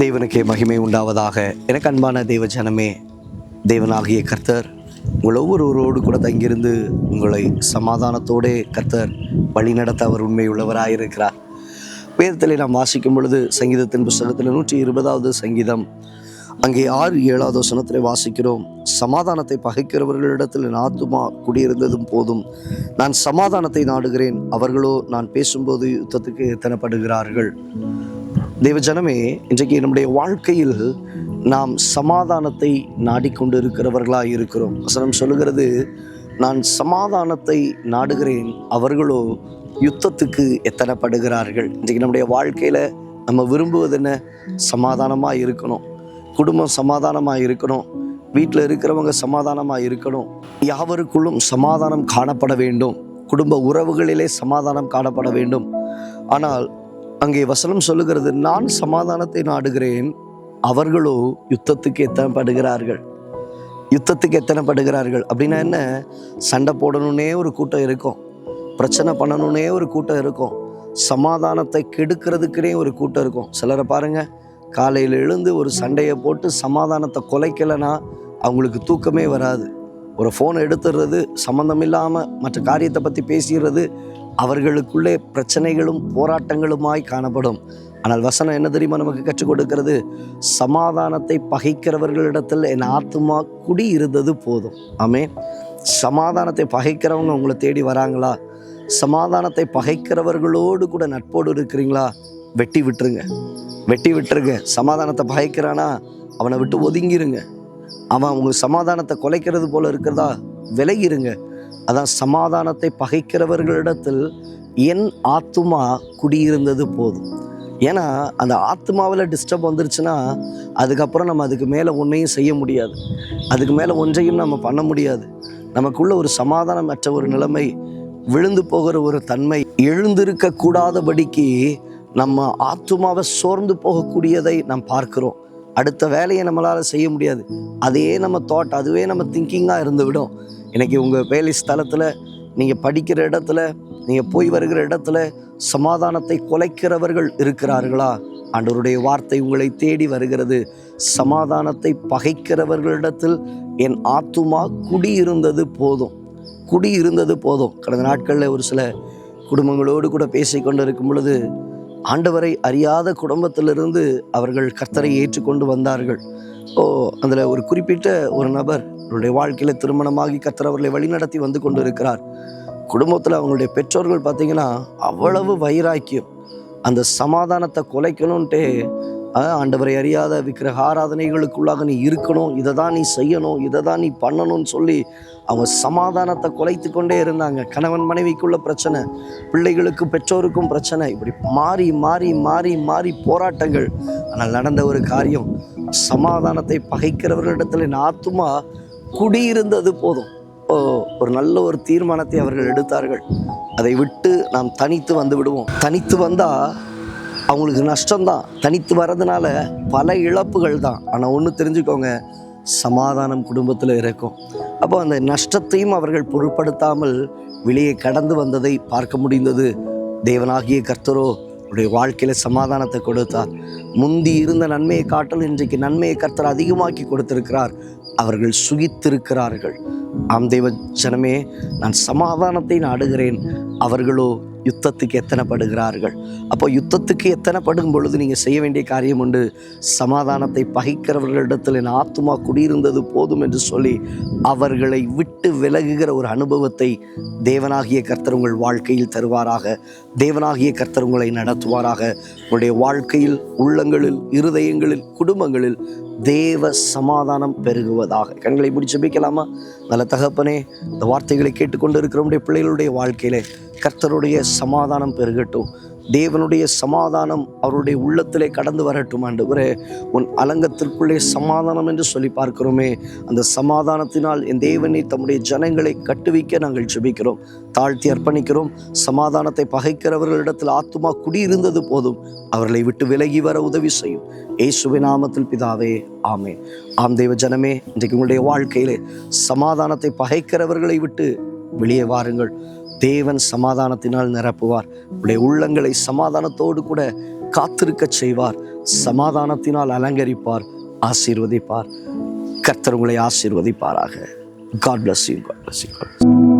தேவனுக்கே மகிமை உண்டாவதாக. எனக்கு அன்பான தேவ ஜனமே தேவனாகிய கர்த்தர் உங்கள் ஒவ்வொருவரோடு கூட தங்கியிருந்து உங்களை சமாதானத்தோடே கர்த்தர் வழிநடத்த அவர் உண்மை உள்ளவராயிருக்கிறார் வேதத்தில் நாம் வாசிக்கும் பொழுது சங்கீதத்தின் புஸ்தகத்தில் நூற்றி இருபதாவது சங்கீதம். அங்கே ஆறு ஏழாவது வசனத்தில் வாசிக்கிறோம் சமாதானத்தை பகைக்கிறவர்களிடத்தில் என் ஆத்துமா குடியிருந்ததும் போதும். நான் சமாதானத்தை நாடுகிறேன். அவர்களோ நான் பேசும்போது யுத்தத்துக்கு எத்தனப்படுகிறார்கள்? தெய்வ ஜனமே இன்றைக்கு நம்முடைய வாழ்க்கையில் நாம் சமாதானத்தை நாடிக்கொண்டு இருக்கிறவர்களாக இருக்கிறோம். வசனம் சொல்லுகிறது நான் சமாதானத்தை நாடுகிறேன் அவர்களோ யுத்தத்துக்கு எத்தனைப்படுகிறார்கள். இன்றைக்கு நம்முடைய வாழ்க்கையில் நம்ம விரும்புவது என்ன சமாதானமாக இருக்கணும். குடும்பம் சமாதானமாக இருக்கணும். வீட்டில் இருக்கிறவங்க சமாதானமாக இருக்கணும். யாவருக்குள்ளும் சமாதானம் காணப்பட வேண்டும். குடும்ப உறவுகளிலே சமாதானம் காணப்பட வேண்டும். ஆனால் அங்கே வசனம் சொல்லுகிறது நான் சமாதானத்தை நாடுகிறேன். அவர்களோ யுத்தத்துக்கு எத்தனைப்படுகிறார்கள். யுத்தத்துக்கு எத்தனைப்படுகிறார்கள். அப்படின்னா என்ன? சண்டை போடணுன்னே ஒரு கூட்டம் இருக்கும். பிரச்சனை பண்ணணுன்னே ஒரு கூட்டம் இருக்கும். சமாதானத்தை கெடுக்கிறதுக்குனே ஒரு கூட்டம் இருக்கும். சிலரை பாருங்க காலையில் எழுந்து ஒரு சண்டையை போட்டு சமாதானத்தை கொலைக்கலைன்னா அவங்களுக்கு தூக்கமே வராது. ஒரு ஃபோன் எடுத்துடுறது சம்மந்தம் இல்லாமல் மற்ற காரியத்தை பற்றி பேசிடுறது அவர்களுக்குள்ளே பிரச்சனைகளும் போராட்டங்களுமாய் காணப்படும். ஆனால் வசனம் என்ன தெரியுமா நமக்கு கற்றுக் கொடுக்கிறது? சமாதானத்தை பகைக்கிறவர்களிடத்தில் என் ஆத்துமா குடி இருந்தது போதும். ஆமே சமாதானத்தை பகைக்கிறவங்க உங்களை தேடி வராங்களா? சமாதானத்தை பகைக்கிறவர்களோடு கூட நட்போடு இருக்கிறீங்களா? வெட்டி விட்டுருங்க. வெட்டி விட்டுருங்க. சமாதானத்தை பகைக்கிறானா? அவனை விட்டு ஒதுங்கிருங்க. அவன் உங்களுக்கு சமாதானத்தை குலைக்கிறது போல இருக்கிறதா? விலகிருங்க. அதான் சமாதானத்தை பகைக்கிறவர்களிடத்தில் என் ஆத்துமா குடியிருந்தது போதும். ஏன்னா அந்த ஆத்மாவில் டிஸ்டர்ப் வந்துருச்சுன்னா அதுக்கப்புறம் நம்ம அதுக்கு மேலே ஒன்றையும் செய்ய முடியாது. அதுக்கு மேலே ஒன்றையும் நம்ம பண்ண முடியாது. நமக்குள்ள ஒரு சமாதானமற்ற ஒரு நிலைமை விழுந்து போகிற ஒரு தன்மை எழுந்திருக்க கூடாதபடிக்கு நம்ம ஆத்துமாவை சோர்ந்து போகக்கூடியதை நாம் பார்க்கிறோம். அடுத்த வேலையை நம்மளால் செய்ய முடியாது. அதே நம்ம தாட் அதுவே நம்ம திங்கிங்காக இருந்து இன்றைக்கி உங்கள் வேலை ஸ்தலத்தில் நீங்கள் படிக்கிற இடத்துல நீங்கள் போய் வருகிற இடத்துல சமாதானத்தை குலைக்கிறவர்கள் இருக்கிறார்களா? ஆண்டவருடைய வார்த்தை உங்களை தேடி வருகிறது. சமாதானத்தை பகைக்கிறவர்களிடத்தில் என் ஆத்துமா குடியிருந்தது போதும். குடியிருந்தது போதும். கடந்த நாட்களில் ஒரு சில குடும்பங்களோடு கூட பேசிக்கொண்டு இருக்கும் பொழுது ஆண்டவரை அறியாத குடும்பத்திலிருந்து அவர்கள் கர்த்தரை ஏற்றுக்கொண்டு வந்தார்கள். ஓ அதில் ஒரு குறிப்பிட்ட ஒரு நபர் அவருடைய வாழ்க்கையில் திருமணமாகி கர்த்தர் அவர்களை வழிநடத்தி வந்து கொண்டு இருக்கிறார் குடும்பத்தில் அவங்களுடைய பெற்றோர்கள் பார்த்தீங்கன்னா அவ்வளவு வைராக்கியம். அந்த சமாதானத்தை குலைக்கணும்ன்ட்டு ஆண்டவரை அறியாத விக்கிரக ஆராதனைகளுக்குள்ளாக நீ இருக்கணும் இதை தான் நீ செய்யணும் இதை தான் நீ பண்ணணும்னு சொல்லி அவங்க சமாதானத்தை குலைத்து கொண்டே இருந்தாங்க. கணவன் மனைவிக்குள்ள பிரச்சனை பிள்ளைகளுக்கும் பெற்றோருக்கும் பிரச்சனை இப்படி மாறி மாறி மாறி மாறி போராட்டங்கள். ஆனால் நடந்த ஒரு காரியம் சமாதானத்தை பகைக்கிறவர்களிடத்தில் என் ஆத்துமா குடியிருந்தது போதும். ஓ ஒரு நல்ல ஒரு தீர்மானத்தை அவர்கள் எடுத்தார்கள். அதை விட்டு நாம் தனித்து வந்து விடுவோம். தனித்து வந்தால் அவங்களுக்கு நஷ்டம்தான். தனித்து வர்றதுனால பல இழப்புகள் தான். ஆனால் ஒன்று தெரிஞ்சுக்கோங்க. சமாதானம் குடும்பத்தில் இருக்கும். அப்போ அந்த நஷ்டத்தையும் அவர்கள் பொருட்படுத்தாமல் வெளியே கடந்து வந்ததை பார்க்க முடிந்தது. தேவனாகிய கர்த்தரோ அவருடைய வாழ்க்கையில் சமாதானத்தை கொடுத்தார். முந்தி இருந்த நன்மையை காட்டல் இன்றைக்கு நன்மையை கர்த்தர் அதிகமாக்கி கொடுத்திருக்கிறார். அவர்கள் சுகித்திருக்கிறார்கள். ஆம் தேவ ஜனமே நான் சமாதானத்தை நாடுகிறேன். அவர்களோ யுத்தத்துக்கு எத்தனைப்படுகிறார்கள்? அப்போ யுத்தத்துக்கு எத்தனைப்படும் பொழுது நீங்கள் செய்ய வேண்டிய காரியம் உண்டு? சமாதானத்தை பகைக்கிறவர்களிடத்தில் என் ஆத்மா குடியிருந்தது போதும் என்று சொல்லி அவர்களை விட்டு விலகுகிற ஒரு அனுபவத்தை தேவனாகிய கர்த்தர் உங்கள் வாழ்க்கையில் தருவாராக. தேவனாகிய கர்த்தர் உங்களை நடத்துவாராக. உங்களுடைய வாழ்க்கையில் உள்ளங்களில் இருதயங்களில் குடும்பங்களில் தேவ சமாதானம் பெருகுவதாக. கண்களை முடிச்சு ஜெபிக்கலாமா? நல்ல தகப்பனே இந்த வார்த்தைகளை கேட்டுக்கொண்டு இருக்கிறவருடைய பிள்ளைகளுடைய வாழ்க்கையிலே கர்த்தருடைய சமாதானம் பெருகட்டும். தேவனுடைய சமாதானம் அவருடைய உள்ளத்திலே கடந்து வரட்டும் ஆண்டவரே. உன் அலங்கத்திற்குள்ளே சமாதானம் என்று சொல்லி பார்க்கிறோமே. அந்த சமாதானத்தினால் என் தேவனை தம்முடைய ஜனங்களை கட்டுவிக்க நாங்கள் ஜெபிக்கிறோம். தாழ்த்தி அர்ப்பணிக்கிறோம். சமாதானத்தை பகைக்கிறவர்களிடத்தில் ஆத்துமா குடியிருந்தது போதும். அவர்களை விட்டு விலகி வர உதவி செய்யும். ஏசுவை நாமத்தில் பிதாவே ஆமே ஆம் தெய்வ ஜனமே இன்றைக்கு உங்களுடைய வாழ்க்கையிலே சமாதானத்தை பகைக்கிறவர்களை விட்டு வெளியே வாருங்கள். தேவன் சமாதானத்தினால் நிரப்புவார். உடைய உள்ளங்களை சமாதானத்தோடு கூட காத்திருக்க செய்வார். சமாதானத்தினால் அலங்கரிப்பார் ஆசீர்வதிப்பார். கர்த்தர் உங்களை ஆசீர்வதிப்பாராக. God bless you God bless you God bless.